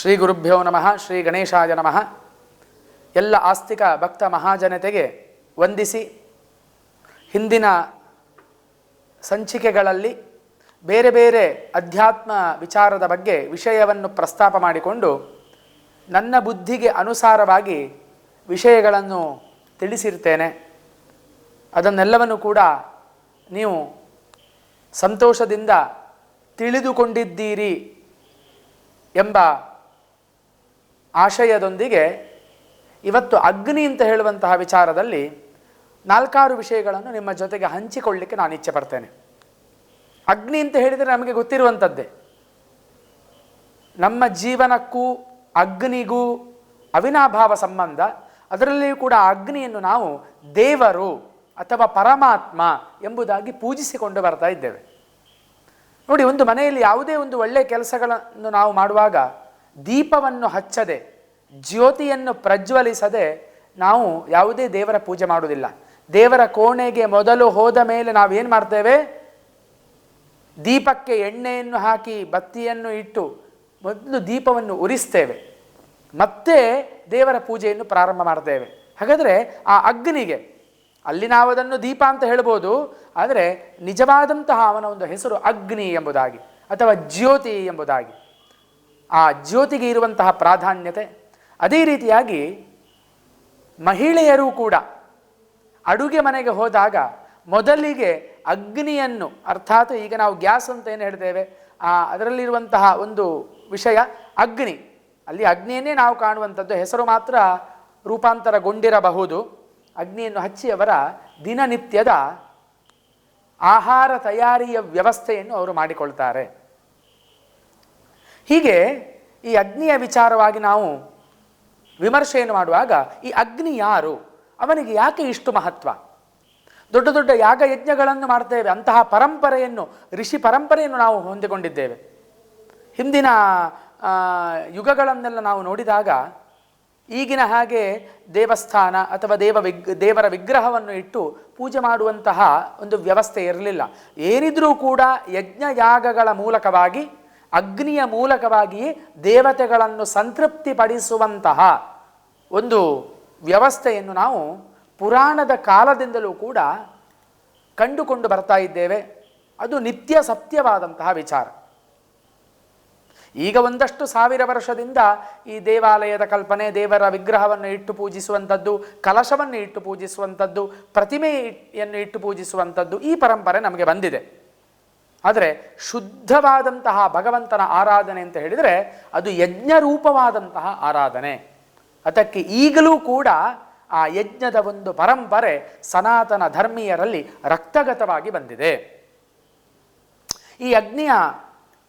ಶ್ರೀ ಗುರುಭ್ಯೋ ನಮಃ, ಶ್ರೀ ಗಣೇಶಾಯ ನಮಃ. ಎಲ್ಲ ಆಸ್ತಿಕ ಭಕ್ತ ಮಹಾಜನತೆಗೆ ವಂದಿಸಿ ಹಿಂದಿನ ಸಂಚಿಕೆಗಳಲ್ಲಿ ಬೇರೆ ಬೇರೆ ಅಧ್ಯಾತ್ಮ ವಿಚಾರದ ಬಗ್ಗೆ ವಿಷಯವನ್ನು ಪ್ರಸ್ತಾಪ ಮಾಡಿಕೊಂಡು ನನ್ನ ಬುದ್ಧಿಗೆ ಅನುಸಾರವಾಗಿ ವಿಷಯಗಳನ್ನು ತಿಳಿಸಿರ್ತೇನೆ. ಅದನ್ನೆಲ್ಲವನ್ನು ಕೂಡ ನೀವು ಸಂತೋಷದಿಂದ ತಿಳಿದುಕೊಂಡಿದ್ದೀರಿ ಎಂಬ ಆಶಯದೊಂದಿಗೆ ಇವತ್ತು ಅಗ್ನಿ ಅಂತ ಹೇಳುವಂತಹ ವಿಚಾರದಲ್ಲಿ ನಾಲ್ಕಾರು ವಿಷಯಗಳನ್ನು ನಿಮ್ಮ ಜೊತೆಗೆ ಹಂಚಿಕೊಳ್ಳಿಕ್ಕೆ ನಾನು ಇಚ್ಛೆ ಪಡ್ತೇನೆ. ಅಗ್ನಿ ಅಂತ ಹೇಳಿದರೆ ನಮಗೆ ಗೊತ್ತಿರುವಂಥದ್ದೇ. ನಮ್ಮ ಜೀವನಕ್ಕೂ ಅಗ್ನಿಗೂ ಅವಿನಾಭಾವ ಸಂಬಂಧ, ಅದರಲ್ಲಿಯೂ ಕೂಡ ಅಗ್ನಿಯನ್ನು ನಾವು ದೇವರು ಅಥವಾ ಪರಮಾತ್ಮ ಎಂಬುದಾಗಿ ಪೂಜಿಸಿಕೊಂಡು ಬರ್ತಾ ಇದ್ದೇವೆ. ನೋಡಿ, ಒಂದು ಮನೆಯಲ್ಲಿ ಯಾವುದೇ ಒಂದು ಒಳ್ಳೆಯ ಕೆಲಸಗಳನ್ನು ನಾವು ಮಾಡುವಾಗ ದೀಪವನ್ನು ಹಚ್ಚದೆ, ಜ್ಯೋತಿಯನ್ನು ಪ್ರಜ್ವಲಿಸದೆ ನಾವು ಯಾವುದೇ ದೇವರ ಪೂಜೆ ಮಾಡುವುದಿಲ್ಲ. ದೇವರ ಕೋಣೆಗೆ ಮೊದಲು ಹೋದ ಮೇಲೆ ನಾವೇನು ಮಾಡ್ತೇವೆ? ದೀಪಕ್ಕೆ ಎಣ್ಣೆಯನ್ನು ಹಾಕಿ, ಬತ್ತಿಯನ್ನು ಇಟ್ಟು ಮೊದಲು ದೀಪವನ್ನು ಉರಿಸ್ತೇವೆ. ಮತ್ತೆ ದೇವರ ಪೂಜೆಯನ್ನು ಪ್ರಾರಂಭ ಮಾಡ್ತೇವೆ. ಹಾಗಾದರೆ ಆ ಅಗ್ನಿಗೆ, ಅಲ್ಲಿ ನಾವು ಅದನ್ನು ದೀಪ ಅಂತ ಹೇಳ್ಬೋದು, ಆದರೆ ನಿಜವಾದಂತಹ ಅವನ ಒಂದು ಹೆಸರು ಅಗ್ನಿ ಎಂಬುದಾಗಿ, ಅಥವಾ ಜ್ಯೋತಿ ಎಂಬುದಾಗಿ. ಆ ಜ್ಯೋತಿಗೆ ಇರುವಂತಹ ಪ್ರಾಧಾನ್ಯತೆ. ಅದೇ ರೀತಿಯಾಗಿ ಮಹಿಳೆಯರು ಕೂಡ ಅಡುಗೆ ಮನೆಗೆ ಹೋದಾಗ ಮೊದಲಿಗೆ ಅಗ್ನಿಯನ್ನು, ಅರ್ಥಾತ್ ಈಗ ನಾವು ಗ್ಯಾಸ್ ಅಂತ ಏನು ಹೇಳ್ತೇವೆ? ಆ, ಅದರಲ್ಲಿರುವಂತಹ ಒಂದು ವಿಷಯ ಅಗ್ನಿ. ಅಲ್ಲಿ ಅಗ್ನಿಯನ್ನೇ ನಾವು ಕಾಣುವಂಥದ್ದು. ಹೆಸರು ಮಾತ್ರ ರೂಪಾಂತರಗೊಂಡಿರಬಹುದು. ಅಗ್ನಿಯನ್ನು ಹಚ್ಚಿ ಅವರ ದಿನನಿತ್ಯದ ಆಹಾರ ತಯಾರಿಯ ವ್ಯವಸ್ಥೆಯನ್ನು ಅವರು ಮಾಡಿಕೊಳ್ತಾರೆ. ಹೀಗೆ ಈ ಅಗ್ನಿಯ ವಿಚಾರವಾಗಿ ನಾವು ವಿಮರ್ಶೆಯನ್ನು ಮಾಡುವಾಗ ಈ ಅಗ್ನಿ ಯಾರು? ಅವನಿಗೆ ಯಾಕೆ ಇಷ್ಟು ಮಹತ್ವ? ದೊಡ್ಡ ದೊಡ್ಡ ಯಾಗ ಯಜ್ಞಗಳನ್ನು ಮಾಡ್ತೇವೆ, ಅಂತಹ ಪರಂಪರೆಯನ್ನು, ಋಷಿ ಪರಂಪರೆಯನ್ನು ನಾವು ಹೊಂದಿಕೊಂಡಿದ್ದೇವೆ. ಹಿಂದಿನ ಯುಗಗಳನ್ನೆಲ್ಲ ನಾವು ನೋಡಿದಾಗ ಈಗಿನ ಹಾಗೆ ದೇವಸ್ಥಾನ ಅಥವಾ ದೇವ ವಿಗ್, ದೇವರ ವಿಗ್ರಹವನ್ನು ಇಟ್ಟು ಪೂಜೆ ಮಾಡುವಂತಹ ಒಂದು ವ್ಯವಸ್ಥೆ ಇರಲಿಲ್ಲ. ಏನಿದ್ರೂ ಕೂಡ ಯಜ್ಞ ಯಾಗಗಳ ಮೂಲಕವಾಗಿ ಅಗ್ನಿಯ ಮೂಲಕವಾಗಿ ದೇವತೆಗಳನ್ನು ಸಂತೃಪ್ತಿಪಡಿಸುವಂತಹ ಒಂದು ವ್ಯವಸ್ಥೆಯನ್ನು ನಾವು ಪುರಾಣದ ಕಾಲದಿಂದಲೂ ಕೂಡ ಕಂಡುಕೊಂಡು ಬರ್ತಾ ಇದ್ದೇವೆ. ಅದು ನಿತ್ಯ ಸತ್ಯವಾದಂತಹ ವಿಚಾರ. ಈಗ ಒಂದಷ್ಟು ಸಾವಿರ ವರ್ಷದಿಂದ ಈ ದೇವಾಲಯದ ಕಲ್ಪನೆ, ದೇವರ ವಿಗ್ರಹವನ್ನು ಇಟ್ಟು ಪೂಜಿಸುವಂಥದ್ದು, ಕಲಶವನ್ನು ಇಟ್ಟು ಪೂಜಿಸುವಂಥದ್ದು, ಪ್ರತಿಮೆಯನ್ನು ಇಟ್ಟು ಪೂಜಿಸುವಂಥದ್ದು ಈ ಪರಂಪರೆ ನಮಗೆ ಬಂದಿದೆ. ಆದರೆ ಶುದ್ಧವಾದಂತಹ ಭಗವಂತನ ಆರಾಧನೆ ಅಂತ ಹೇಳಿದರೆ ಅದು ಯಜ್ಞರೂಪವಾದಂತಹ ಆರಾಧನೆ. ಅದಕ್ಕೆ ಈಗಲೂ ಕೂಡ ಆ ಯಜ್ಞದ ಒಂದು ಪರಂಪರೆ ಸನಾತನ ಧರ್ಮೀಯರಲ್ಲಿ ರಕ್ತಗತವಾಗಿ ಬಂದಿದೆ. ಈ ಅಗ್ನಿಯ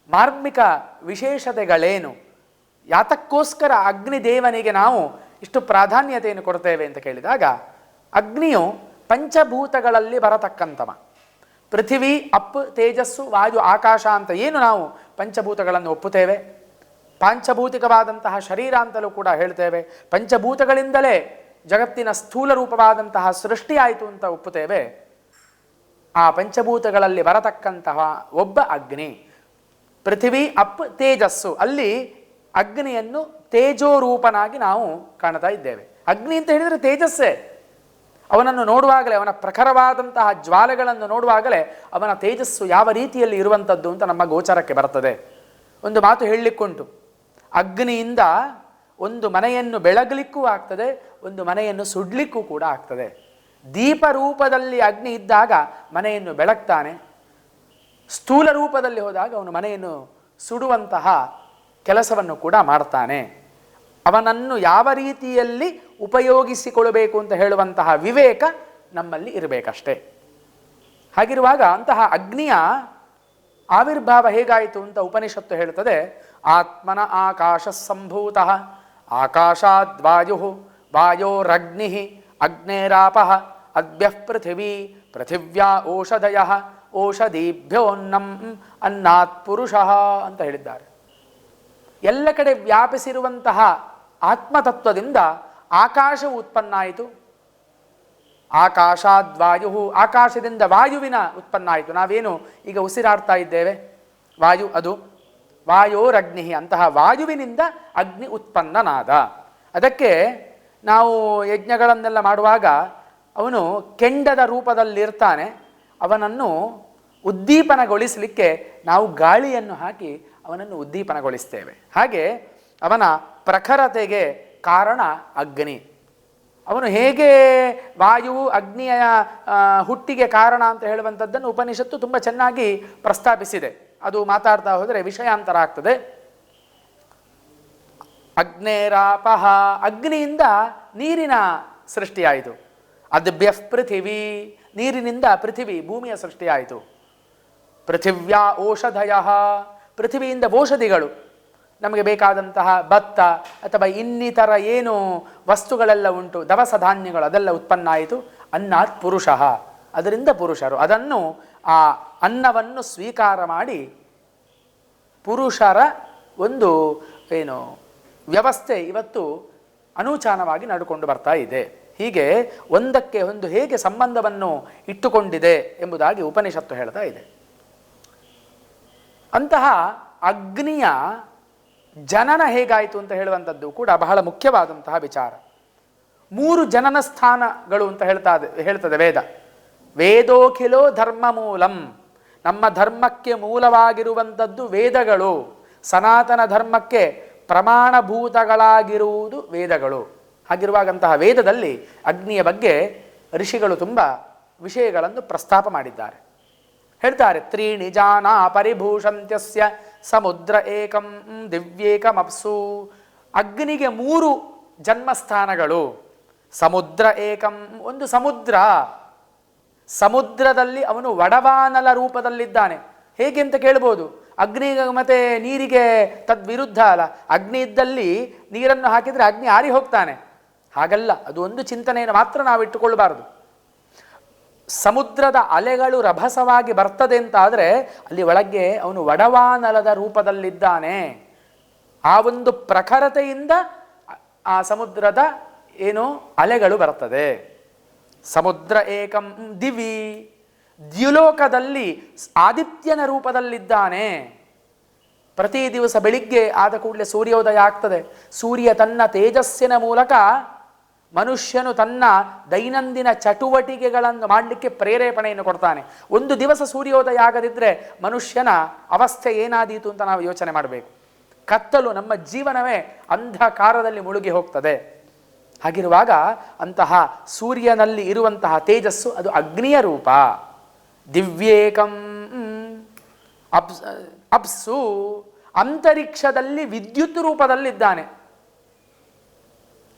ಮಾರ್ಮಿಕ ವಿಶೇಷತೆಗಳೇನು? ಯಾತಕ್ಕೋಸ್ಕರ ಅಗ್ನಿದೇವನಿಗೆ ನಾವು ಇಷ್ಟು ಪ್ರಾಧಾನ್ಯತೆಯನ್ನು ಕೊಡ್ತೇವೆ ಅಂತ ಕೇಳಿದಾಗ, ಅಗ್ನಿಯು ಪಂಚಭೂತಗಳಲ್ಲಿ ಬರತಕ್ಕಂಥವ. ಪೃಥಿವಿ ಅಪ್ ತೇಜಸ್ಸು ವಾಯು ಆಕಾಶ ಅಂತ ಏನು ನಾವು ಪಂಚಭೂತಗಳನ್ನು ಒಪ್ಪುತ್ತೇವೆ? ಪಾಂಚಭೂತಿಕವಾದಂತಹ ಶರೀರ ಅಂತಲೂ ಕೂಡ ಹೇಳ್ತೇವೆ. ಪಂಚಭೂತಗಳಿಂದಲೇ ಜಗತ್ತಿನ ಸ್ಥೂಲ ರೂಪವಾದಂತಹ ಸೃಷ್ಟಿಯಾಯಿತು ಅಂತ ಒಪ್ಪುತ್ತೇವೆ. ಆ ಪಂಚಭೂತಗಳಲ್ಲಿ ಬರತಕ್ಕಂತಹ ಒಬ್ಬ ಅಗ್ನಿ. ಪೃಥಿವಿ ಅಪ್ ತೇಜಸ್ಸು. ಅಲ್ಲಿ ಅಗ್ನಿಯನ್ನು ತೇಜೋರೂಪನಾಗಿ ನಾವು ಕಾಣ್ತಾ ಇದ್ದೇವೆ. ಅಗ್ನಿ ಅಂತ ಹೇಳಿದರೆ ತೇಜಸ್ಸೇ. ಅವನನ್ನು ನೋಡುವಾಗಲೇ, ಅವನ ಪ್ರಖರವಾದಂತಹ ಜ್ವಾಲೆಗಳನ್ನು ನೋಡುವಾಗಲೇ ಅವನ ತೇಜಸ್ಸು ಯಾವ ರೀತಿಯಲ್ಲಿ ಇರುವಂಥದ್ದು ಅಂತ ನಮ್ಮ ಗೋಚರಕ್ಕೆ ಬರ್ತದೆ. ಒಂದು ಮಾತು ಹೇಳಲಿಕ್ಕುಂಟು. ಅಗ್ನಿಯಿಂದ ಒಂದು ಮನೆಯನ್ನು ಬೆಳಗಲಿಕ್ಕೂ ಆಗ್ತದೆ, ಒಂದು ಮನೆಯನ್ನು ಸುಡ್ಲಿಕ್ಕೂ ಕೂಡ ಆಗ್ತದೆ. ದೀಪ ರೂಪದಲ್ಲಿ ಅಗ್ನಿ ಇದ್ದಾಗ ಮನೆಯನ್ನು ಬೆಳಗ್ತಾನೆ. ಸ್ಥೂಲ ರೂಪದಲ್ಲಿ ಹೋದಾಗ ಅವನು ಮನೆಯನ್ನು ಸುಡುವಂತಹ ಕೆಲಸವನ್ನು ಕೂಡ ಮಾಡ್ತಾನೆ. ಅವನನ್ನು ಯಾವ ರೀತಿಯಲ್ಲಿ ಉಪಯೋಗಿಸಿಕೊಳ್ಳಬೇಕು ಅಂತ ಹೇಳುವಂತಹ ವಿವೇಕ ನಮ್ಮಲ್ಲಿ ಇರಬೇಕಷ್ಟೇ. ಹಾಗಿರುವಾಗ ಅಂತಹ ಅಗ್ನಿಯ ಆವಿರ್ಭಾವ ಹೇಗಾಯಿತು ಅಂತ ಉಪನಿಷತ್ತು ಹೇಳುತ್ತದೆ, ಆತ್ಮನ ಆಕಾಶ ಸಂಭೂತ ಆಕಾಶಾದ್ವಾಯು ವಾಯೋರಗ್ನಿ ಅಗ್ನೇರಾಪ, ಅದ್ಭ್ಯ ಪೃಥಿವೀ, ಪೃಥಿವ್ಯಾ ಓಷಧಯ ಓಷಧೀಭ್ಯೋನ್ನಂ ಅನ್ನಾತ್ ಪುರುಷ ಅಂತ ಹೇಳಿದ್ದಾರೆ. ಎಲ್ಲ ಕಡೆ ವ್ಯಾಪಿಸಿರುವಂತಹ ಆತ್ಮತತ್ವದಿಂದ ಆಕಾಶವು ಉತ್ಪನ್ನ ಆಯಿತು ಆಕಾಶಾದ್ವಾಯು ಆಕಾಶದಿಂದ ವಾಯುವಿನ ಉತ್ಪನ್ನ ಆಯಿತು ನಾವೇನು ಈಗ ಉಸಿರಾಡ್ತಾ ಇದ್ದೇವೆ? ವಾಯು ಅದು ವಾಯೋರಗ್ನಿ ಅಂತಹ ವಾಯುವಿನಿಂದ ಅಗ್ನಿ ಉತ್ಪನ್ನನಾದ. ಅದಕ್ಕೆ ನಾವು ಯಜ್ಞಗಳನ್ನೆಲ್ಲ ಮಾಡುವಾಗ ಅವನು ಕೆಂಡದ ರೂಪದಲ್ಲಿರ್ತಾನೆ. ಅವನನ್ನು ಉದ್ದೀಪನಗೊಳಿಸಲಿಕ್ಕೆ ನಾವು ಗಾಳಿಯನ್ನು ಹಾಕಿ ಅವನನ್ನು ಉದ್ದೀಪನಗೊಳಿಸ್ತೇವೆ. ಹಾಗೆ ಅವನ ಪ್ರಖರತೆಗೆ ಕಾರಣ ಅಗ್ನಿ. ಅವನು ಹೇಗೆ ವಾಯು ಅಗ್ನಿಯ ಹುಟ್ಟಿಗೆ ಕಾರಣ ಅಂತ ಹೇಳುವಂಥದ್ದನ್ನು ಉಪನಿಷತ್ತು ತುಂಬ ಚೆನ್ನಾಗಿ ಪ್ರಸ್ತಾಪಿಸಿದೆ. ಅದು ಮಾತಾಡ್ತಾ ಹೋದರೆ ವಿಷಯಾಂತರ ಆಗ್ತದೆ. ಅಗ್ನೇರಾಪಹ, ಅಗ್ನಿಯಿಂದ ನೀರಿನ ಸೃಷ್ಟಿಯಾಯಿತು. ಅದ್ಭ್ಯ ಪೃಥಿವಿ, ನೀರಿನಿಂದ ಪೃಥಿವಿ ಭೂಮಿಯ ಸೃಷ್ಟಿಯಾಯಿತು. ಪೃಥಿವ್ಯಾ ಔಷಧಯ, ಪೃಥಿವಿಯಿಂದ ಔಷಧಿಗಳು. ನಮಗೆ ಬೇಕಾದಂತಹ ಭತ್ತ ಅಥವಾ ಇನ್ನಿತರ ಏನು ವಸ್ತುಗಳೆಲ್ಲ ಉಂಟು, ದವಸ ಧಾನ್ಯಗಳು, ಅದೆಲ್ಲ ಉತ್ಪನ್ನ ಆಯಿತು. ಅನ್ನಾತ್ ಪುರುಷ. ಅದರಿಂದ ಪುರುಷರು. ಅದನ್ನು ಆ ಅನ್ನವನ್ನು ಸ್ವೀಕಾರ ಮಾಡಿ ಪುರುಷರ ಒಂದು ಏನು ವ್ಯವಸ್ಥೆ ಇವತ್ತು ಅನೂಚಾನವಾಗಿ ನಡ್ಕೊಂಡು ಬರ್ತಾ ಇದೆ. ಹೀಗೆ ಒಂದಕ್ಕೆ ಒಂದು ಹೇಗೆ ಸಂಬಂಧವನ್ನು ಇಟ್ಟುಕೊಂಡಿದೆ ಎಂಬುದಾಗಿ ಉಪನಿಷತ್ತು ಹೇಳ್ತಾ ಇದೆ. ಅಂತಹ ಅಗ್ನಿಯ ಜನನ ಹೇಗಾಯಿತು ಅಂತ ಹೇಳುವಂಥದ್ದು ಕೂಡ ಬಹಳ ಮುಖ್ಯವಾದಂತಹ ವಿಚಾರ. ಮೂರು ಜನನ ಸ್ಥಾನಗಳು ಅಂತ ಹೇಳ್ತಾ ಹೇಳ್ತದೆ ವೇದ. ವೇದೋಖಿಲೋ ಧರ್ಮ ಮೂಲಂ. ನಮ್ಮ ಧರ್ಮಕ್ಕೆ ಮೂಲವಾಗಿರುವಂಥದ್ದು ವೇದಗಳು. ಸನಾತನ ಧರ್ಮಕ್ಕೆ ಪ್ರಮಾಣಭೂತಗಳಾಗಿರುವುದು ವೇದಗಳು. ಹಾಗಿರುವಾಗಂತಹ ವೇದದಲ್ಲಿ ಅಗ್ನಿಯ ಬಗ್ಗೆ ಋಷಿಗಳು ತುಂಬ ವಿಷಯಗಳನ್ನು ಪ್ರಸ್ತಾಪ ಮಾಡಿದ್ದಾರೆ. ಹೇಳ್ತಾರೆ ತ್ರೀಣಿ ಜಾನಾ ಪರಿಭೂಷಂತ್ಯಸ್ಯ ಸಮುದ್ರ ಏಕಂ ದಿವ್ಯೇಕಮಪ್ಸು. ಅಗ್ನಿಗೆ ಮೂರು ಜನ್ಮಸ್ಥಾನಗಳು. ಸಮುದ್ರ ಏಕಂ ಒಂದು ಸಮುದ್ರ. ಸಮುದ್ರದಲ್ಲಿ ಅವನು ವಡವಾನಲ ರೂಪದಲ್ಲಿದ್ದಾನೆ. ಹೇಗೆ ಅಂತ ಕೇಳ್ಬೋದು? ಅಗ್ನಿಗೆ ಮತ್ತೆ ನೀರಿಗೆ ತದ್ವಿರುದ್ಧ ಅಲ್ಲ. ಅಗ್ನಿ ಇದ್ದಲ್ಲಿ ನೀರನ್ನು ಹಾಕಿದರೆ ಅಗ್ನಿ ಆರಿ ಹೋಗ್ತಾನೆ ಹಾಗಲ್ಲ, ಅದು ಒಂದು ಚಿಂತನೆಯನ್ನು ಮಾತ್ರ ನಾವು ಇಟ್ಟುಕೊಳ್ಳಬಾರದು ಸಮುದ್ರದ ಅಲೆಗಳು ರಭಸವಾಗಿ ಬರ್ತದೆ ಅಂತ ಆದರೆ ಅಲ್ಲಿ ಒಳಗೆ ಅವನು ವಡವಾನಲದ ರೂಪದಲ್ಲಿದ್ದಾನೆ. ಆ ಒಂದು ಪ್ರಖರತೆಯಿಂದ ಆ- ಸಮುದ್ರದ ಏನು ಅಲೆಗಳು ಬರ್ತದೆ. ಸಮುದ್ರ ಏಕಂ ದಿವಿ, ದ್ಯುಲೋಕದಲ್ಲಿ ಆದಿತ್ಯನ ರೂಪದಲ್ಲಿದ್ದಾನೆ. ಪ್ರತಿ ದಿವಸ ಬೆಳಿಗ್ಗೆ ಆದ ಕೂಡಲೇ ಸೂರ್ಯೋದಯ ಆಗ್ತದೆ. ಸೂರ್ಯ ತನ್ನ ತೇಜಸ್ಸಿನ ಮೂಲಕ ಮನುಷ್ಯನು ತನ್ನ ದೈನಂದಿನ ಚಟುವಟಿಕೆಗಳನ್ನು ಮಾಡಲಿಕ್ಕೆ ಪ್ರೇರೇಪಣೆಯನ್ನು ಕೊಡ್ತಾನೆ. ಒಂದು ದಿವಸ ಸೂರ್ಯೋದಯ ಆಗದಿದ್ದರೆ ಮನುಷ್ಯನ ಅವಸ್ಥೆ ಏನಾದೀತು ಅಂತ ನಾವು ಯೋಚನೆ ಮಾಡಬೇಕು. ಕತ್ತಲು ನಮ್ಮ ಜೀವನವೇ ಅಂಧಕಾರದಲ್ಲಿ ಮುಳುಗಿ ಹೋಗ್ತದೆ. ಹಾಗಿರುವಾಗ ಅಂತಹ ಸೂರ್ಯನಲ್ಲಿ ಇರುವಂತಹ ತೇಜಸ್ಸು ಅದು ಅಗ್ನಿಯ ರೂಪ. ದಿವ್ಯೇಕಂ ಅಪ್ಸ್ ಅಪ್ಸು ಅಂತರಿಕ್ಷದಲ್ಲಿ ವಿದ್ಯುತ್ ರೂಪದಲ್ಲಿದ್ದಾನೆ.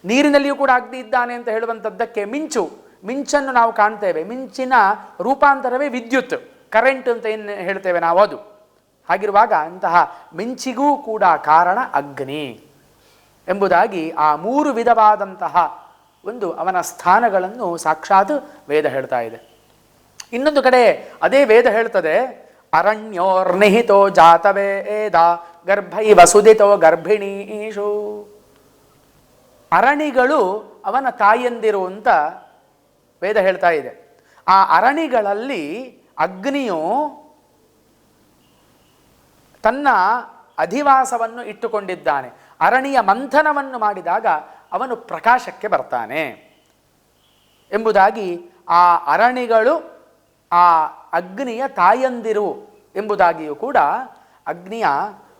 ನೀರಿನಲ್ಲಿಯೂ ಕೂಡ ಅಗ್ನಿ ಇದ್ದಾನೆ ಅಂತ ಹೇಳುವಂಥದ್ದಕ್ಕೆ ಮಿಂಚು, ಮಿಂಚನ್ನು ನಾವು ಕಾಣ್ತೇವೆ. ಮಿಂಚಿನ ರೂಪಾಂತರವೇ ವಿದ್ಯುತ್ ಕರೆಂಟ್ ಅಂತ ಏನು ಹೇಳ್ತೇವೆ ನಾವು ಅದು. ಹಾಗಿರುವಾಗ ಅಂತಹ ಮಿಂಚಿಗೂ ಕೂಡ ಕಾರಣ ಅಗ್ನಿ ಎಂಬುದಾಗಿ ಆ ಮೂರು ವಿಧವಾದಂತಹ ಒಂದು ಅವನ ಸ್ಥಾನಗಳನ್ನು ಸಾಕ್ಷಾತ್ ವೇದ ಹೇಳ್ತಾ ಇದೆ. ಇನ್ನೊಂದು ಕಡೆ ಅದೇ ವೇದ ಹೇಳ್ತದೆ, ಅರಣ್ಯೋರ್ನಿಹಿತೋ ಜಾತವೇದ ಗರ್ಭೈ ವಸುದಿತೋ ಗರ್ಭಿಣೀಷು ಅರಣಿಗಳು ಅವನ ತಾಯಿಯಂದಿರು ಅಂತ ವೇದ ಹೇಳ್ತಾ ಇದೆ. ಆ ಅರಣಿಗಳಲ್ಲಿ ಅಗ್ನಿಯು ತನ್ನ ಅಧಿವಾಸವನ್ನು ಇಟ್ಟುಕೊಂಡಿದ್ದಾನೆ. ಅರಣಿಯ ಮಂಥನವನ್ನು ಮಾಡಿದಾಗ ಅವನು ಪ್ರಕಾಶಕ್ಕೆ ಬರ್ತಾನೆ. ಎಂಬುದಾಗಿ ಆ ಅರಣಿಗಳು ಆ ಅಗ್ನಿಯ ತಾಯಂದಿರು ಎಂಬುದಾಗಿಯೂ ಕೂಡ ಅಗ್ನಿಯ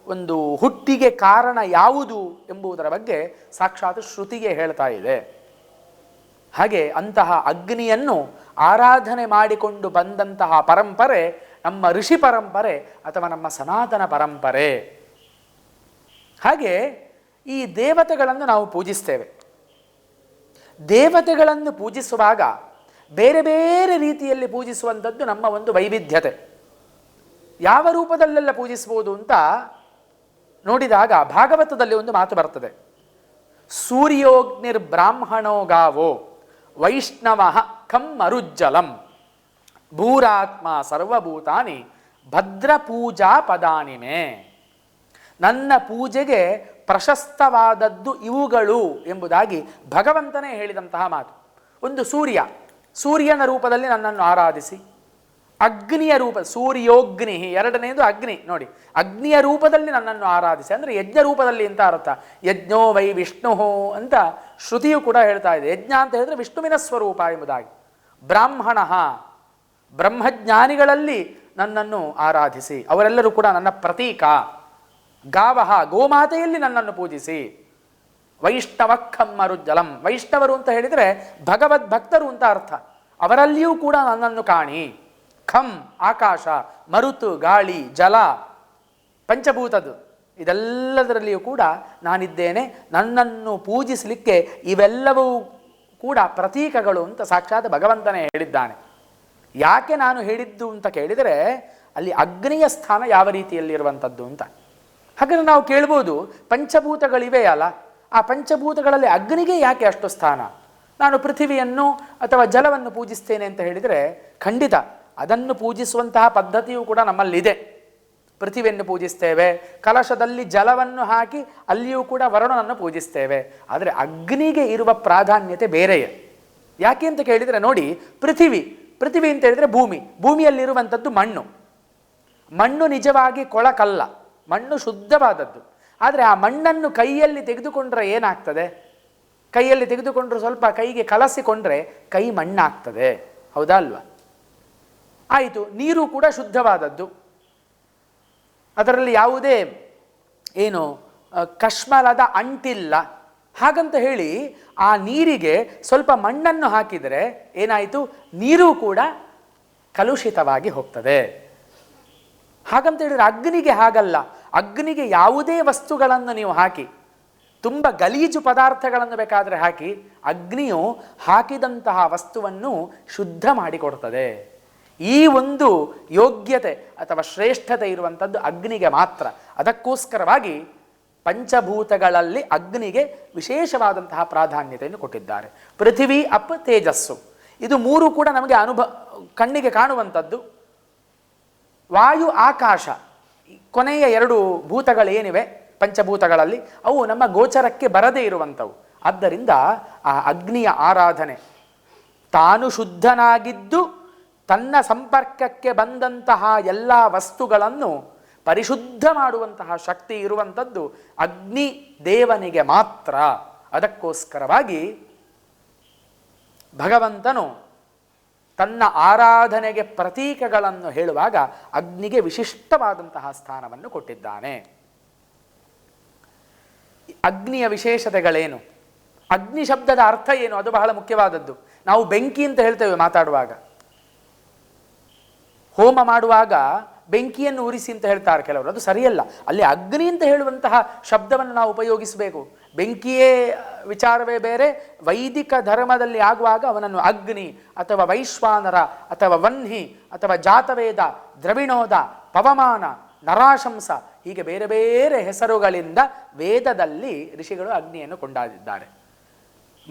ಒಂದು ಹುಟ್ಟಿಗೆ ಕಾರಣ ಯಾವುದು ಎಂಬುದರ ಬಗ್ಗೆ ಸಾಕ್ಷಾತ್ ಶ್ರುತಿಗೆ ಹೇಳ್ತಾ ಇದೆ. ಹಾಗೆ ಅಂತಹ ಅಗ್ನಿಯನ್ನು ಆರಾಧನೆ ಮಾಡಿಕೊಂಡು ಬಂದಂತಹ ಪರಂಪರೆ ನಮ್ಮ ಋಷಿ ಪರಂಪರೆ ಅಥವಾ ನಮ್ಮ ಸನಾತನ ಪರಂಪರೆ. ಹಾಗೆ ಈ ದೇವತೆಗಳನ್ನು ನಾವು ಪೂಜಿಸ್ತೇವೆ. ದೇವತೆಗಳನ್ನು ಪೂಜಿಸುವಾಗ ಬೇರೆ ಬೇರೆ ರೀತಿಯಲ್ಲಿ ಪೂಜಿಸುವಂಥದ್ದು ನಮ್ಮ ಒಂದು ವೈವಿಧ್ಯತೆ. ಯಾವ ರೂಪದಲ್ಲೆಲ್ಲ ಪೂಜಿಸ್ಬೋದು ಅಂತ ನೋಡಿದಾಗ ಭಾಗವತದಲ್ಲಿ ಒಂದು ಮಾತು ಬರ್ತದೆ. ಸೂರ್ಯೋಗ್ನಿರ್ ಬ್ರಾಹ್ಮಣೋ ಗಾವೋ ವೈಷ್ಣವ ಖಂ ಮರುಜ್ಜಲಂ ಭೂರಾತ್ಮ ಸರ್ವಭೂತಾನಿ ಭದ್ರ ಪೂಜಾ ಪದಾನಿಮೆ ನನ್ನ ಪೂಜೆಗೆ ಪ್ರಶಸ್ತವಾದದ್ದು ಇವುಗಳು ಎಂಬುದಾಗಿ ಭಗವಂತನೇ ಹೇಳಿದಂತಹ ಮಾತು. ಒಂದು ಸೂರ್ಯ. ಸೂರ್ಯನ ರೂಪದಲ್ಲಿ ನನ್ನನ್ನು ಆರಾಧಿಸಿ. ಅಗ್ನಿಯ ರೂಪ, ಸೂರ್ಯೋಗ್ನಿ ಎರಡನೆಯದು ಅಗ್ನಿ, ನೋಡಿ. ಅಗ್ನಿಯ ರೂಪದಲ್ಲಿ ನನ್ನನ್ನು ಆರಾಧಿಸಿ. ಅಂದರೆ ಯಜ್ಞ ರೂಪದಲ್ಲಿ ಅಂತ ಅರ್ಥ. ಯಜ್ಞೋ ವೈ ವಿಷ್ಣು ಅಂತ ಶ್ರುತಿಯು ಕೂಡ ಹೇಳ್ತಾ ಇದೆ. ಯಜ್ಞ ಅಂತ ಹೇಳಿದ್ರೆ ವಿಷ್ಣುವಿನ ಸ್ವರೂಪ ಎಂಬುದಾಗಿ. ಬ್ರಾಹ್ಮಣ, ಬ್ರಹ್ಮಜ್ಞಾನಿಗಳಲ್ಲಿ ನನ್ನನ್ನು ಆರಾಧಿಸಿ. ಅವರೆಲ್ಲರೂ ಕೂಡ ನನ್ನ ಪ್ರತೀಕ. ಗಾವಹ ಗೋಮಾತೆಯಲ್ಲಿ ನನ್ನನ್ನು ಪೂಜಿಸಿ. ವೈಷ್ಣವ ಜಲಂ ವೈಷ್ಣವರು ಅಂತ ಹೇಳಿದರೆ ಭಗವದ್ ಭಕ್ತರು ಅಂತ ಅರ್ಥ. ಅವರಲ್ಲಿಯೂ ಕೂಡ ನನ್ನನ್ನು ಕಾಣಿ. ಖಂ, ಆಕಾಶ, ಮರುತು, ಗಾಳಿ, ಜಲ, ಪಂಚಭೂತದ್ದು. ಇದೆಲ್ಲದರಲ್ಲಿಯೂ ಕೂಡ ನಾನಿದ್ದೇನೆ, ನನ್ನನ್ನು ಪೂಜಿಸಲಿಕ್ಕೆ ಇವೆಲ್ಲವೂ ಕೂಡ ಪ್ರತೀಕಗಳು ಅಂತ ಸಾಕ್ಷಾತ್ ಭಗವಂತನೇ ಹೇಳಿದ್ದಾನೆ. ಯಾಕೆ ನಾನು ಹೇಳಿದ್ದು ಅಂತ ಕೇಳಿದರೆ, ಅಲ್ಲಿ ಅಗ್ನಿಯ ಸ್ಥಾನ ಯಾವ ರೀತಿಯಲ್ಲಿರುವಂಥದ್ದು ಅಂತ. ಹಾಗಾದ್ರೆ ನಾವು ಕೇಳ್ಬೋದು, ಪಂಚಭೂತಗಳಿವೆ ಅಲ್ಲ, ಆ ಪಂಚಭೂತಗಳಲ್ಲಿ ಅಗ್ನಿಗೆ ಯಾಕೆ ಅಷ್ಟು ಸ್ಥಾನ? ನಾನು ಪೃಥಿವಿಯನ್ನು ಅಥವಾ ಜಲವನ್ನು ಪೂಜಿಸ್ತೇನೆ ಅಂತ ಹೇಳಿದರೆ ಖಂಡಿತ ಅದನ್ನು ಪೂಜಿಸುವಂತಹ ಪದ್ಧತಿಯೂ ಕೂಡ ನಮ್ಮಲ್ಲಿದೆ. ಪೃಥಿವಿಯನ್ನು ಪೂಜಿಸ್ತೇವೆ, ಕಲಶದಲ್ಲಿ ಜಲವನ್ನು ಹಾಕಿ ಅಲ್ಲಿಯೂ ಕೂಡ ವರುಣನನ್ನು ಪೂಜಿಸ್ತೇವೆ. ಆದರೆ ಅಗ್ನಿಗೆ ಇರುವ ಪ್ರಾಧಾನ್ಯತೆ ಬೇರೆಯೇ? ಯಾಕೆ ಅಂತ ಕೇಳಿದರೆ ನೋಡಿ, ಪೃಥಿವಿ ಪೃಥಿವಿ ಅಂತ ಹೇಳಿದರೆ ಭೂಮಿ, ಭೂಮಿಯಲ್ಲಿರುವಂಥದ್ದು ಮಣ್ಣು. ಮಣ್ಣು ನಿಜವಾಗಿ ಕೊಳಕಲ್ಲ, ಮಣ್ಣು ಶುದ್ಧವಾದದ್ದು. ಆದರೆ ಆ ಮಣ್ಣನ್ನು ಕೈಯಲ್ಲಿ ತೆಗೆದುಕೊಂಡ್ರೆ ಏನಾಗ್ತದೆ? ಕೈಯಲ್ಲಿ ತೆಗೆದುಕೊಂಡ್ರೆ ಸ್ವಲ್ಪ ಕೈಗೆ ಕಲಸಿಕೊಂಡ್ರೆ ಕೈ ಮಣ್ಣಾಗ್ತದೆ. ಹೌದಾ ಅಲ್ವಾ? ಆಯಿತು, ನೀರು ಕೂಡ ಶುದ್ಧವಾದದ್ದು. ಅದರಲ್ಲಿ ಯಾವುದೇ ಏನು ಕಶ್ಮಲದ ಅಂಟಿಲ್ಲ. ಹಾಗಂತ ಹೇಳಿ, ಆ ನೀರಿಗೆ ಸ್ವಲ್ಪ ಮಣ್ಣನ್ನು ಹಾಕಿದರೆ ಏನಾಯಿತು? ನೀರು ಕೂಡ ಕಲುಷಿತವಾಗಿ ಹೋಗ್ತದೆ. ಹಾಗಂತ ಹೇಳಿದ್ರೆ ಅಗ್ನಿಗೆ ಹಾಗಲ್ಲ. ಅಗ್ನಿಗೆ ಯಾವುದೇ ವಸ್ತುಗಳನ್ನು ನೀವು ಹಾಕಿ, ತುಂಬ ಗಲೀಜು ಪದಾರ್ಥಗಳನ್ನು ಬೇಕಾದರೆ ಹಾಕಿ, ಅಗ್ನಿಯು ಹಾಕಿದಂತಹ ವಸ್ತುವನ್ನು ಶುದ್ಧ ಮಾಡಿಕೊಡ್ತದೆ. ಈ ಒಂದು ಯೋಗ್ಯತೆ ಅಥವಾ ಶ್ರೇಷ್ಠತೆ ಇರುವಂಥದ್ದು ಅಗ್ನಿಗೆ ಮಾತ್ರ. ಅದಕ್ಕೋಸ್ಕರವಾಗಿ ಪಂಚಭೂತಗಳಲ್ಲಿ ಅಗ್ನಿಗೆ ವಿಶೇಷವಾದಂತಹ ಪ್ರಾಧಾನ್ಯತೆಯನ್ನು ಕೊಟ್ಟಿದ್ದಾರೆ. ಪೃಥಿವಿ, ಅಪ್, ತೇಜಸ್ಸು. ಇದು ಮೂರು ಕೂಡ ನಮಗೆ ಅನುಭವ ಕಣ್ಣಿಗೆ ಕಾಣುವಂಥದ್ದು. ವಾಯು, ಆಕಾಶ ಕೊನೆಯ ಎರಡು ಭೂತಗಳೇನಿವೆ ಪಂಚಭೂತಗಳಲ್ಲಿ, ಅವು ನಮ್ಮ ಗೋಚರಕ್ಕೆ ಬರದೇ ಇರುವಂಥವು. ಆದ್ದರಿಂದ ಆ ಅಗ್ನಿಯ ಆರಾಧನೆ ತಾನು ಶುದ್ಧನಾಗಿದ್ದು ತನ್ನ ಸಂಪರ್ಕಕ್ಕೆ ಬಂದಂತಹ ಎಲ್ಲ ವಸ್ತುಗಳನ್ನು ಪರಿಶುದ್ಧ ಮಾಡುವಂತಹ ಶಕ್ತಿ ಇರುವಂಥದ್ದು ಅಗ್ನಿ ದೇವನಿಗೆ ಮಾತ್ರ. ಅದಕ್ಕೋಸ್ಕರವಾಗಿ ಭಗವಂತನು ತನ್ನ ಆರಾಧನೆಗೆ ಪ್ರತೀಕಗಳನ್ನು ಹೇಳುವಾಗ ಅಗ್ನಿಗೆ ವಿಶಿಷ್ಟವಾದಂತಹ ಸ್ಥಾನವನ್ನು ಕೊಟ್ಟಿದ್ದಾನೆ. ಅಗ್ನಿಯ ವಿಶೇಷತೆಗಳೇನು? ಅಗ್ನಿ ಶಬ್ದದ ಅರ್ಥ ಏನು? ಅದು ಬಹಳ ಮುಖ್ಯವಾದದ್ದು. ನಾವು ಬೆಂಕಿ ಅಂತ ಹೇಳ್ತೇವೆ ಮಾತಾಡುವಾಗ. ಹೋಮ ಮಾಡುವಾಗ ಬೆಂಕಿಯನ್ನು ಉರಿಸಿ ಅಂತ ಹೇಳ್ತಾರೆ ಕೆಲವರು. ಅದು ಸರಿಯಲ್ಲ. ಅಲ್ಲಿ ಅಗ್ನಿ ಅಂತ ಹೇಳುವಂತಹ ಶಬ್ದವನ್ನು ನಾವು ಉಪಯೋಗಿಸಬೇಕು. ಬೆಂಕಿಯೇ ವಿಚಾರವೇ ಬೇರೆ. ವೈದಿಕ ಧರ್ಮದಲ್ಲಿ ಆಗುವಾಗ ಅವನನ್ನು ಅಗ್ನಿ ಅಥವಾ ವೈಶ್ವಾನರ ಅಥವಾ ವನ್ಹಿ ಅಥವಾ ಜಾತವೇದ, ದ್ರವಿಣೋದ, ಪವಮಾನ, ನರಾಶಂಸ ಹೀಗೆ ಬೇರೆ ಬೇರೆ ಹೆಸರುಗಳಿಂದ ವೇದದಲ್ಲಿ ಋಷಿಗಳು ಅಗ್ನಿಯನ್ನು ಕೊಂಡಾಡಿದ್ದಾರೆ.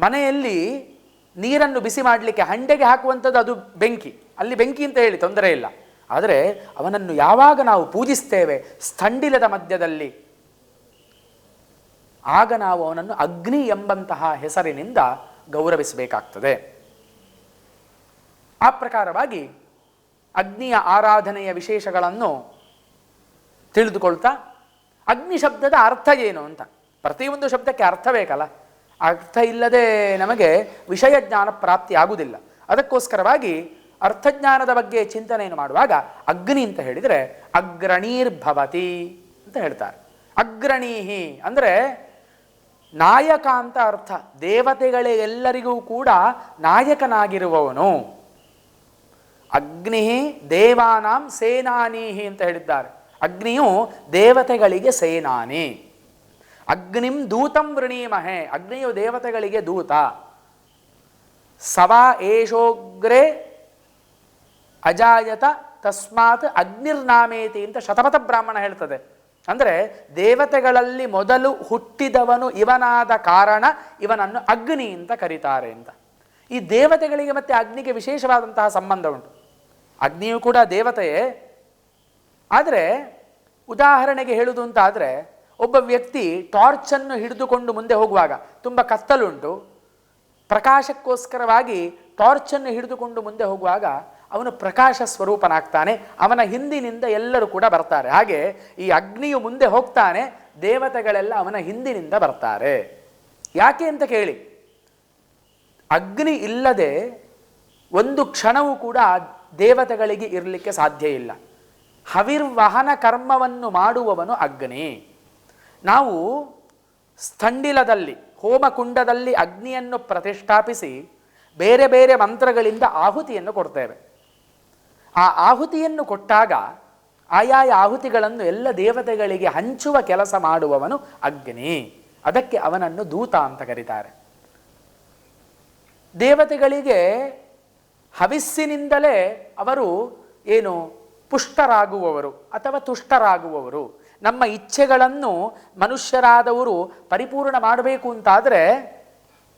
ಮನೆಯಲ್ಲಿ ನೀರನ್ನು ಬಿಸಿ ಮಾಡಲಿಕ್ಕೆ ಹಂಡೆಗೆ ಹಾಕುವಂಥದ್ದು ಅದು ಬೆಂಕಿ. ಅಲ್ಲಿ ಬೆಂಕಿ ಅಂತ ಹೇಳಿ ತೊಂದರೆ ಇಲ್ಲ. ಆದರೆ ಅವನನ್ನು ಯಾವಾಗ ನಾವು ಪೂಜಿಸ್ತೇವೆ ಸ್ಥಂಡಿಲದ ಮಧ್ಯದಲ್ಲಿ, ಆಗ ನಾವು ಅವನನ್ನು ಅಗ್ನಿ ಎಂಬಂತಹ ಹೆಸರಿನಿಂದ ಗೌರವಿಸಬೇಕಾಗ್ತದೆ. ಆ ಪ್ರಕಾರವಾಗಿ ಅಗ್ನಿಯ ಆರಾಧನೆಯ ವಿಶೇಷಗಳನ್ನು ತಿಳಿದುಕೊಳ್ತಾ, ಅಗ್ನಿ ಶಬ್ದದ ಅರ್ಥ ಏನು ಅಂತ. ಪ್ರತಿಯೊಂದು ಶಬ್ದಕ್ಕೆ ಅರ್ಥ ಬೇಕಲ್ಲ. ಅರ್ಥ ಇಲ್ಲದೆ ನಮಗೆ ವಿಷಯ ಜ್ಞಾನ ಪ್ರಾಪ್ತಿ ಆಗುವುದಿಲ್ಲ. ಅದಕ್ಕೋಸ್ಕರವಾಗಿ ಅರ್ಥಜ್ಞಾನದ ಬಗ್ಗೆ ಚಿಂತನೆಯನ್ನು ಮಾಡುವಾಗ ಅಗ್ನಿ ಅಂತ ಹೇಳಿದರೆ ಅಗ್ರಣೀರ್ಭವತಿ ಅಂತ ಹೇಳ್ತಾರೆ. ಅಗ್ರಣೀಹಿ ಅಂದರೆ ನಾಯಕ ಅಂತ ಅರ್ಥ. ದೇವತೆಗಳೆಲ್ಲರಿಗೂ ಕೂಡ ನಾಯಕನಾಗಿರುವವನು. ಅಗ್ನಿ ದೇವಾನಾಂ ಸೇನಾನೀಹಿ ಅಂತ ಹೇಳಿದ್ದಾರೆ. ಅಗ್ನಿಯು ದೇವತೆಗಳಿಗೆ ಸೇನಾನಿ. ಅಗ್ನಿಂ ದೂತಂ ವೃಣೀಮಹೆ. ಅಗ್ನಿಯು ದೇವತೆಗಳಿಗೆ ದೂತ. ಸವಾ ಏಷೋಗ್ರೆ ಅಜಾಯತ ತಸ್ಮಾತ್ ಅಗ್ನಿರ್ನಾಮೇತಿ ಅಂತ ಶತಪಥ ಬ್ರಾಹ್ಮಣ ಹೇಳ್ತದೆ. ಅಂದರೆ ದೇವತೆಗಳಲ್ಲಿ ಮೊದಲು ಹುಟ್ಟಿದವನು ಇವನಾದ ಕಾರಣ ಇವನನ್ನು ಅಗ್ನಿ ಅಂತ ಕರೀತಾರೆ ಅಂತ. ಈ ದೇವತೆಗಳಿಗೆ ಮತ್ತೆ ಅಗ್ನಿಗೆ ವಿಶೇಷವಾದಂತಹ ಸಂಬಂಧ ಉಂಟು. ಅಗ್ನಿಯು ಕೂಡ ದೇವತೆಯೇ. ಆದರೆ ಉದಾಹರಣೆಗೆ ಹೇಳುವುದು ಅಂತ ಆದರೆ ಒಬ್ಬ ವ್ಯಕ್ತಿ ಟಾರ್ಚನ್ನು ಹಿಡಿದುಕೊಂಡು ಮುಂದೆ ಹೋಗುವಾಗ ತುಂಬ ಕತ್ತಲುಂಟು. ಪ್ರಕಾಶಕ್ಕೋಸ್ಕರವಾಗಿ ಟಾರ್ಚನ್ನು ಹಿಡಿದುಕೊಂಡು ಮುಂದೆ ಹೋಗುವಾಗ ಅವನು ಪ್ರಕಾಶ ಸ್ವರೂಪನಾಗ್ತಾನೆ, ಅವನ ಹಿಂದಿನಿಂದ ಎಲ್ಲರೂ ಕೂಡ ಬರ್ತಾರೆ. ಹಾಗೆ ಈ ಅಗ್ನಿಯು ಮುಂದೆ ಹೋಗ್ತಾನೆ, ದೇವತೆಗಳೆಲ್ಲ ಅವನ ಹಿಂದಿನಿಂದ ಬರ್ತಾರೆ. ಯಾಕೆ ಅಂತ ಕೇಳಿ. ಅಗ್ನಿ ಇಲ್ಲದೆ ಒಂದು ಕ್ಷಣವೂ ಕೂಡ ದೇವತೆಗಳಿಗೆ ಇರಲಿಕ್ಕೆ ಸಾಧ್ಯ ಇಲ್ಲ. ಹವಿರ್ವಹನ ಕರ್ಮವನ್ನು ಮಾಡುವವನು ಅಗ್ನಿ. ನಾವು ಸ್ಥಂಡಿಲದಲ್ಲಿ, ಹೋಮಕುಂಡದಲ್ಲಿ ಅಗ್ನಿಯನ್ನು ಪ್ರತಿಷ್ಠಾಪಿಸಿ ಬೇರೆ ಬೇರೆ ಮಂತ್ರಗಳಿಂದ ಆಹುತಿಯನ್ನು ಕೊಡ್ತೇವೆ. ಆ ಆಹುತಿಯನ್ನು ಕೊಟ್ಟಾಗ ಆಯಾಯ ಆಹುತಿಗಳನ್ನು ಎಲ್ಲ ದೇವತೆಗಳಿಗೆ ಹಂಚುವ ಕೆಲಸ ಮಾಡುವವನು ಅಗ್ನಿ. ಅದಕ್ಕೆ ಅವನನ್ನು ದೂತ ಅಂತ ಕರೀತಾರೆ. ದೇವತೆಗಳಿಗೆ ಹವಿಸ್ಸಿನಿಂದಲೇ ಅವರು ಏನು ಪುಷ್ಟರಾಗುವವರು ಅಥವಾ ತುಷ್ಟರಾಗುವವರು. ನಮ್ಮ ಇಚ್ಛೆಗಳನ್ನು ಮನುಷ್ಯರಾದವರು ಪರಿಪೂರ್ಣ ಮಾಡಬೇಕು ಅಂತಾದರೆ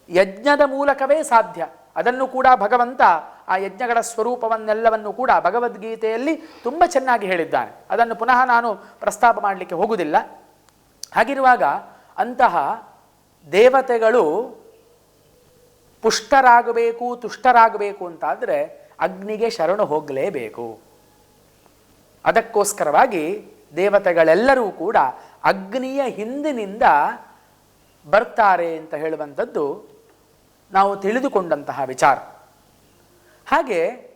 ಯಜ್ಞದ ಮೂಲಕವೇ ಸಾಧ್ಯ. ಅದನ್ನು ಕೂಡ ಭಗವಂತ ಆ ಯಜ್ಞಗಳ ಸ್ವರೂಪವನ್ನೆಲ್ಲವನ್ನು ಕೂಡ ಭಗವದ್ಗೀತೆಯಲ್ಲಿ ತುಂಬ ಚೆನ್ನಾಗಿ ಹೇಳಿದ್ದಾನೆ. ಅದನ್ನು ಪುನಃ ನಾನು ಪ್ರಸ್ತಾಪ ಮಾಡಲಿಕ್ಕೆ ಹೋಗುವುದಿಲ್ಲ ಹಾಗಿರುವಾಗ ಅಂತಹ ದೇವತೆಗಳು ಪುಷ್ಟರಾಗಬೇಕು, ತುಷ್ಟರಾಗಬೇಕು ಅಂತಾದರೆ ಅಗ್ನಿಗೆ ಶರಣು ಹೋಗಲೇಬೇಕು. ಅದಕ್ಕೋಸ್ಕರವಾಗಿ ದೇವತೆಗಳೆಲ್ಲರೂ ಕೂಡ ಅಗ್ನಿಯ ಹಿಂದಿನಿಂದ ಬರ್ತಾರೆ ಅಂತ ಹೇಳುವಂಥದ್ದು ನಾವು ತಿಳಿದುಕೊಂಡಂತಹ ವಿಚಾರ. ಹಾಗೆ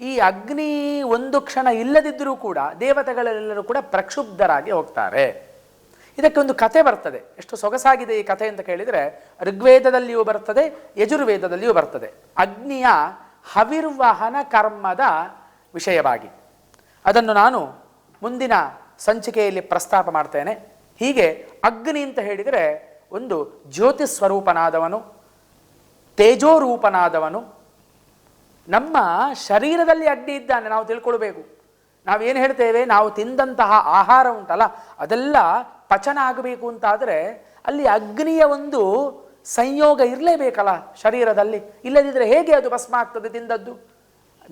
ಈ ಅಗ್ನಿ ಒಂದು ಕ್ಷಣ ಇಲ್ಲದಿದ್ದರೂ ಕೂಡ ದೇವತೆಗಳೆಲ್ಲರೂ ಕೂಡ ಪ್ರಕ್ಷುಬ್ಧರಾಗಿ ಹೋಗ್ತಾರೆ. ಇದಕ್ಕೆ ಒಂದು ಕತೆ ಬರ್ತದೆ. ಎಷ್ಟು ಸೊಗಸಾಗಿದೆ ಈ ಕಥೆ ಅಂತ ಕೇಳಿದರೆ ಋಗ್ವೇದದಲ್ಲಿಯೂ ಬರ್ತದೆ, ಯಜುರ್ವೇದದಲ್ಲಿಯೂ ಬರ್ತದೆ. ಅಗ್ನಿಯ ಹವಿರ್ವಹನ ಕರ್ಮದ ವಿಷಯವಾಗಿ. ಅದನ್ನು ನಾನು ಮುಂದಿನ ಸಂಚಿಕೆಯಲ್ಲಿ ಪ್ರಸ್ತಾಪ ಮಾಡ್ತೇನೆ. ಹೀಗೆ ಅಗ್ನಿ ಅಂತ ಹೇಳಿದರೆ ಒಂದು ಜ್ಯೋತಿ ಸ್ವರೂಪನಾದವನು ತೇಜೋರೂಪನಾದವನು ನಮ್ಮ ಶರೀರದಲ್ಲಿ ಅಗ್ನಿ ಇದ್ದಾನೆ, ನಾವು ತಿಳ್ಕೊಳ್ಬೇಕು. ನಾವೇನು ಹೇಳ್ತೇವೆ? ನಾವು ತಿಂದಂತಹ ಆಹಾರ ಉಂಟಲ್ಲ, ಅದೆಲ್ಲ ಪಚನ ಆಗಬೇಕು ಅಂತಾದರೆ ಅಲ್ಲಿ ಅಗ್ನಿಯ ಒಂದು ಸಂಯೋಗ ಇರಲೇಬೇಕಲ್ಲ ಶರೀರದಲ್ಲಿ. ಇಲ್ಲದಿದ್ದರೆ ಹೇಗೆ ಅದು ಭಸ್ಮ ಆಗ್ತದೆ ತಿಂದದ್ದು?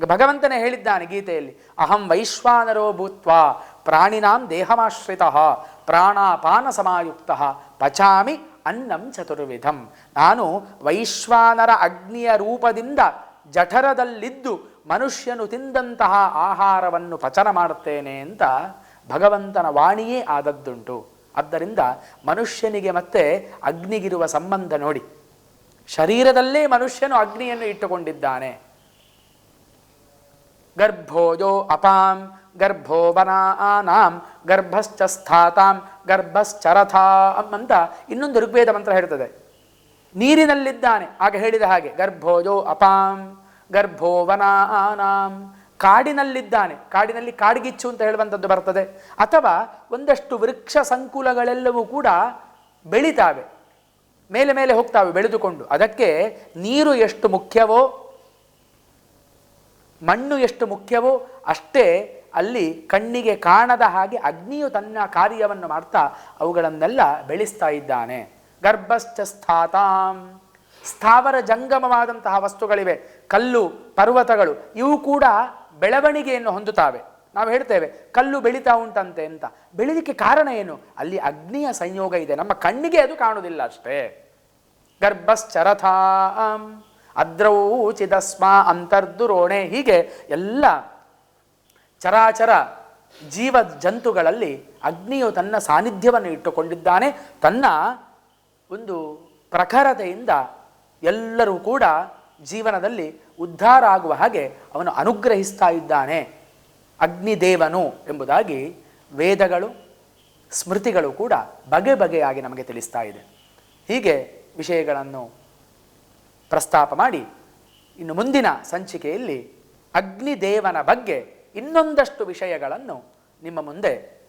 ಭಗವಂತನೇ ಹೇಳಿದ್ದಾನೆ ಗೀತೆಯಲ್ಲಿ, ಅಹಂ ವೈಶ್ವಾನರೋ ಭೂತ್ವ ಪ್ರಾಣಿನಾಂ ದೇಹಮಾಶ್ರಿತ, ಪ್ರಾಣಾಪಾನ ಸಮಾಯುಕ್ತ, ಪಚಾಮಿ ಅನ್ನಂ ಚತುರ್ವಿಧಂ. ನಾನು ವೈಶ್ವಾನರ ಅಗ್ನಿಯ ರೂಪದಿಂದ ಜಠರದಲ್ಲಿದ್ದು ಮನುಷ್ಯನು ತಿಂದಂತಹ ಆಹಾರವನ್ನು ಪಚನ ಮಾಡುತ್ತೇನೆ ಅಂತ ಭಗವಂತನ ವಾಣಿಯೇ ಆದದ್ದುಂಟು. ಆದ್ದರಿಂದ ಮನುಷ್ಯನಿಗೆ ಮತ್ತೆ ಅಗ್ನಿಗಿರುವ ಸಂಬಂಧ ನೋಡಿ. ಶರೀರದಲ್ಲೇ ಮನುಷ್ಯನು ಅಗ್ನಿಯನ್ನು ಇಟ್ಟುಕೊಂಡಿದ್ದಾನೆ. ಗರ್ಭೋಜೋ ಅಪಾಂ ಗರ್ಭೋ ವನಾನಾಂ ಗರ್ಭಶ್ಚ ಸ್ಥಾತಾಂ, ಗರ್ಭಶ್ಚರಥಾಂ ಅಂತ ಇನ್ನೊಂದು ಋಗ್ವೇದ ಮಂತ್ರ ಹೇಳ್ತದೆ. ನೀರಿನಲ್ಲಿದ್ದಾನೆ, ಆಗ ಹೇಳಿದ ಹಾಗೆ, ಗರ್ಭೋಜೋ ಅಪಾಂ. ಗರ್ಭೋ ವನಾನಾಂ ಕಾಡಿನಲ್ಲಿದ್ದಾನೆ. ಕಾಡಿನಲ್ಲಿ ಕಾಡ್ಗಿಚ್ಚು ಅಂತ ಹೇಳುವಂಥದ್ದು ಬರ್ತದೆ. ಅಥವಾ ಒಂದಷ್ಟು ವೃಕ್ಷ ಸಂಕುಲಗಳೆಲ್ಲವೂ ಕೂಡ ಬೆಳಿತಾವೆ. ಮೇಲೆ ಮೇಲೆ ಹೋಗ್ತಾವೆ ಬೆಳೆದುಕೊಂಡು. ಅದಕ್ಕೆ ನೀರು ಎಷ್ಟು ಮುಖ್ಯವೋ, ಮಣ್ಣು ಎಷ್ಟು ಮುಖ್ಯವೋ ಅಷ್ಟೇ ಅಲ್ಲಿ ಕಣ್ಣಿಗೆ ಕಾಣದ ಹಾಗೆ ಅಗ್ನಿಯು ತನ್ನ ಕಾರ್ಯವನ್ನು ಮಾಡ್ತಾ ಅವುಗಳನ್ನೆಲ್ಲ ಬೆಳೆಸ್ತಾ ಇದ್ದಾನೆ. ಗರ್ಭಶ್ಚ ಸ್ಥಾತಾಂ. ಸ್ಥಾವರ ಜಂಗಮವಾದಂತಹ ವಸ್ತುಗಳಿವೆ. ಕಲ್ಲು, ಪರ್ವತಗಳು, ಇವು ಕೂಡ ಬೆಳವಣಿಗೆಯನ್ನು ಹೊಂದುತ್ತವೆ. ನಾವು ಹೇಳ್ತೇವೆ, ಕಲ್ಲು ಬೆಳೀತಾ ಉಂಟಂತೆ ಅಂತ. ಬೆಳೀಲಿಕ್ಕೆ ಕಾರಣ ಏನು? ಅಲ್ಲಿ ಅಗ್ನಿಯ ಸಂಯೋಗ ಇದೆ. ನಮ್ಮ ಕಣ್ಣಿಗೆ ಅದು ಕಾಣುವುದಿಲ್ಲ ಅಷ್ಟೇ. ಗರ್ಭಶ್ಚರಥಾಂ ಅದ್ರೌಚಿದಸ್ಮ ಅಂತರ್ದುರೋಣೆ. ಹೀಗೆ ಎಲ್ಲ ಚರಾಚರ ಜೀವ ಜಂತುಗಳಲ್ಲಿ ಅಗ್ನಿಯು ತನ್ನ ಸಾನ್ನಿಧ್ಯವನ್ನು ಇಟ್ಟುಕೊಂಡಿದ್ದಾನೆ. ತನ್ನ ಒಂದು ಪ್ರಖರತೆಯಿಂದ ಎಲ್ಲರೂ ಕೂಡ ಜೀವನದಲ್ಲಿ ಉದ್ಧಾರ ಆಗುವ ಹಾಗೆ ಅವನು ಅನುಗ್ರಹಿಸ್ತಾ ಇದ್ದಾನೆ. ಅಗ್ನಿದೇವನು ಎಂಬುದಾಗಿ ವೇದಗಳು, ಸ್ಮೃತಿಗಳು ಕೂಡ ಬಗೆ ಬಗೆಯಾಗಿ ನಮಗೆ ತಿಳಿಸ್ತಾ ಇದೆ. ಹೀಗೆ ವಿಷಯಗಳನ್ನು ಪ್ರಸ್ತಾಪ ಮಾಡಿ ಇನ್ನು ಮುಂದಿನ ಸಂಚಿಕೆಯಲ್ಲಿ ಅಗ್ನಿದೇವನ ಬಗ್ಗೆ ಇನ್ನೊಂದಷ್ಟು ವಿಷಯಗಳನ್ನು ನಿಮ್ಮ ಮುಂದೆ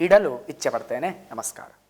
ಇಡಲು ಇಚ್ಛೆ ಪಡ್ತೇನೆ. ನಮಸ್ಕಾರ.